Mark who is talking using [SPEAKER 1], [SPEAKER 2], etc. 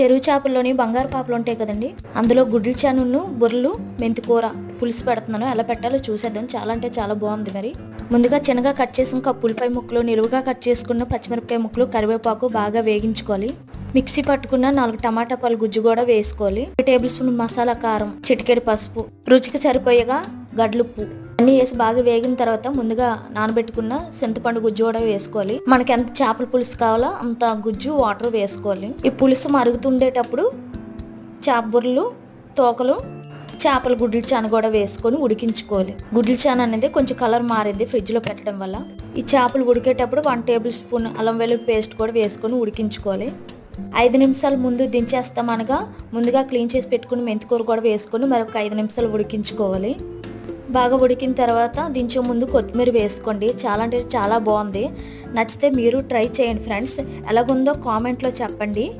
[SPEAKER 1] చెరువు చేపల్లోని బంగారు పాపలు ఉంటాయి కదండి. అందులో గుడ్లు చానును బుర్రలు మెంతికూర పులుసు పెడుతున్నాను. ఎలా పెట్టాలో చూసేద్దాం. చాలా అంటే చాలా బాగుంది మరి. ముందుగా చిన్నగా కట్ చేసిన కప్పులపై ముక్కలు నిలువుగా కట్ చేసుకున్న పచ్చిమిరపకాయ ముక్కలు కరివేపాకు బాగా వేగించుకోవాలి. మిక్సీ పట్టుకున్న నాలుగు టమాటా పాలు గుజ్జు కూడా వేసుకోవాలి. టేబుల్ స్పూన్ మసాలా కారం చిటికెడు పసుపు రుచికి సరిపోయేగా గడ్లుప్పు అన్నీ వేసి బాగా వేగిన తర్వాత ముందుగా నానబెట్టుకున్న చింతపండు గుజ్జు కూడా వేసుకోవాలి. మనకి ఎంత చేపల పులుసు కావాలో అంత గుజ్జు వాటర్ వేసుకోవాలి. ఈ పులుసు మరుగుతుండేటప్పుడు చేప బుర్రలు తోకలు చేపల గుడ్ల చాన కూడా వేసుకొని ఉడికించుకోవాలి. గుడ్ల చాన అనేది కొంచెం కలర్ మారింది ఫ్రిడ్జ్లో పెట్టడం వల్ల. ఈ చేపలు ఉడికేటప్పుడు వన్ టేబుల్ స్పూన్ అల్లం వెల్లుల్లి పేస్ట్ కూడా వేసుకొని ఉడికించుకోవాలి. ఐదు నిమిషాలు ముందు దించేస్తాం అనగా ముందుగా క్లీన్ చేసి పెట్టుకుని మెంతికూర కూడా వేసుకొని మరొక ఐదు నిమిషాలు ఉడికించుకోవాలి. బాగా ఉడికిన తర్వాత దించే ముందు కొత్తిమీర వేసుకోండి. చాలా అంటే చాలా బాగుంది. నచ్చితే మీరు ట్రై చేయండి ఫ్రెండ్స్. ఎలాగుందో కామెంట్లో చెప్పండి.